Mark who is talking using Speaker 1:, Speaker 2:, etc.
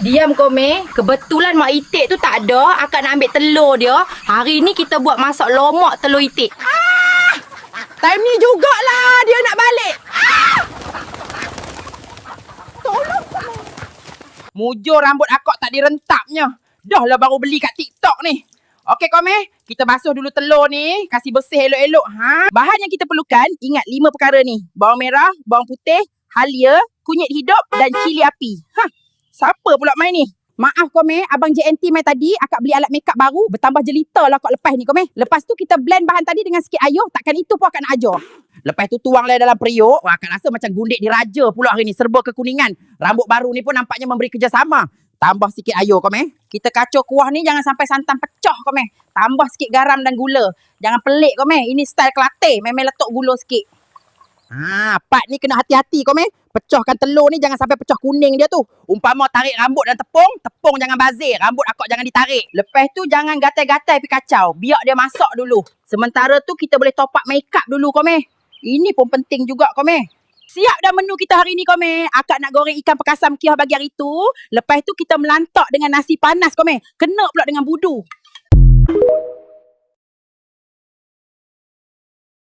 Speaker 1: Diam kau Meh. Kebetulan mak itik tu tak ada. Akak nak ambil telur dia. Hari ni kita buat masak lomak telur itik.
Speaker 2: Time ni jugalah dia nak balik. Mujur rambut akak tak direntaknya. Dah lah baru beli kat TikTok ni. Okey Komeh, kita basuh dulu telur ni, kasih bersih elok-elok. Ha? Bahan yang kita perlukan, ingat lima perkara ni. Bawang merah, bawang putih, halia, kunyit hidup dan cili api. Ha, siapa pula main ni? Maaf Komeh, abang JNT main tadi, akak beli alat makeup baru, bertambah jelita lah kau lepas ni Komeh. Lepas tu kita blend bahan tadi dengan sikit air, takkan itu pun akak nak ajar. Lepas tu tuang lah dalam periuk. Wah, akak rasa macam gundik diraja pula hari ni. Serba kekuningan. Rambut baru ni pun nampaknya memberi kerjasama. Tambah sikit air kau meh. Kita kacau kuah ni jangan sampai santan pecah kau meh. Tambah sikit garam dan gula. Jangan pelik kau meh. Ini style kelate. Memang letak gula sikit. Ha, part ni kena hati-hati kau meh. Pecahkan telur ni jangan sampai pecah kuning dia tu. Umpama tarik rambut dan tepung, tepung jangan bazir. Rambut akak jangan ditarik. Lepas tu jangan gatai-gatai pergi kacau. Biar dia masak dulu. Sementara tu kita boleh top up makeup dulu kau meh. Ini pun penting juga kau meh. Siap dah menu kita hari ni kau. Akak nak goreng ikan perkasam kiah bagi hari tu. Lepas tu kita melantak dengan nasi panas kau. Kena pula dengan budu.